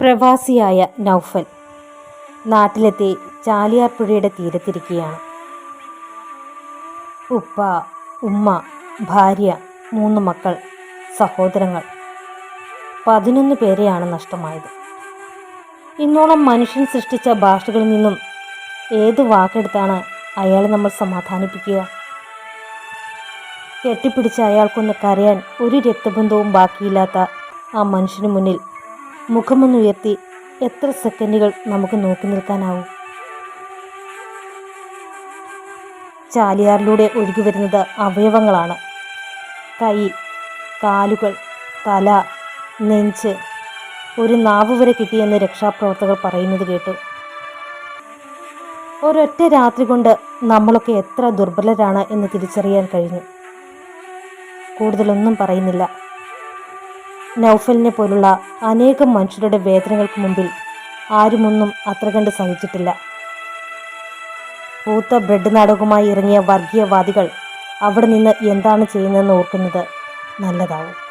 പ്രവാസിയായ നൗഫൽ. നാട്ടിലെത്തി ചാലിയാർ പുഴയുടെ തീരത്തിരിക്കുകയാണ്. ഉപ്പ ഉമ്മ ഭാര്യ മൂന്ന് മക്കൾ സഹോദരങ്ങൾ. പതിനൊന്ന് പേരെയാണ് നഷ്ടമായത്. ഇന്നോളം മനുഷ്യൻ സൃഷ്ടിച്ച ഭാഷകളിൽ നിന്നും ഏത് വാക്കെടുത്താണ് അയാളെ നമ്മൾ സമാധാനിപ്പിക്കുക? കെട്ടിപ്പിടിച്ച അയാൾക്കൊന്ന് കരയാൻ ഒരു രക്തബന്ധവും ബാക്കിയില്ലാത്ത ആ മനുഷ്യന് മുന്നിൽ മുഖമൊന്നുയർത്തി എത്ര സെക്കൻഡുകൾ നമുക്ക് നോക്കി നിൽക്കാനാവും? ചാലിയാറിലൂടെ ഒഴുകി വരുന്നത് അവയവങ്ങളാണ്. കൈ കാലുകൾ തല നെഞ്ച്. ഒരു നാവ് വരെ കിട്ടിയെന്ന് രക്ഷാപ്രവർത്തകർ പറയുന്നത് കേട്ടു. ഒരൊറ്റ രാത്രി കൊണ്ട് നമ്മളൊക്കെ എത്ര ദുർബലരാണ് എന്ന് തിരിച്ചറിയാൻ കഴിഞ്ഞു. കൂടുതലൊന്നും പറയുന്നില്ല. നൗഫലിനെ പോലുള്ള അനേകം മനുഷ്യരുടെ വേദനകൾക്ക് മുമ്പിൽ ആരുമൊന്നും അത്ര കണ്ട് സഹിച്ചിട്ടില്ല. പൂത്ത ബ്രെഡ് നാടകവുമായി ഇറങ്ങിയ വർഗീയവാദികൾ അവിടെ നിന്ന് എന്താണ് ചെയ്യുന്നതെന്ന് ഓർക്കുന്നത് നല്ലതാവും.